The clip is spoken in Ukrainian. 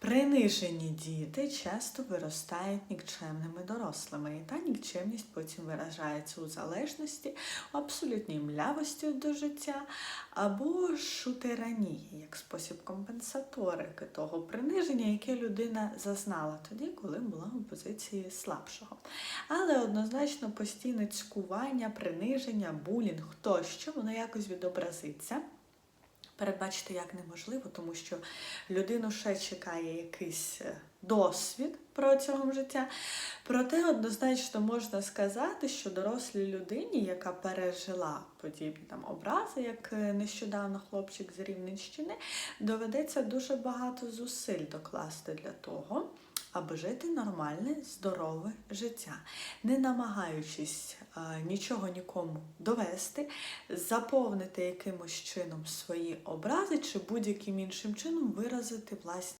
Принижені діти часто виростають нікчемними дорослими, і та нікчемність потім виражається у залежності, у абсолютній млявості до життя або ж у тиранії, як спосіб компенсаторики того приниження, яке людина зазнала тоді, коли була у позиції слабшого. Але однозначно постійне цькування, приниження, булінг тощо, воно якось відобразиться. Передбачити як неможливо, тому що людину ще чекає якийсь е, досвід протягом життя. Проте однозначно можна сказати, що дорослій людині, яка пережила подібні там образи, як е, нещодавно хлопчик з Рівненщини, доведеться дуже багато зусиль докласти для того, аби жити нормальне, здорове життя, не намагаючись е, нічого нікому довести, заповнити якимось чином свої образи чи будь-яким іншим чином виразити власні.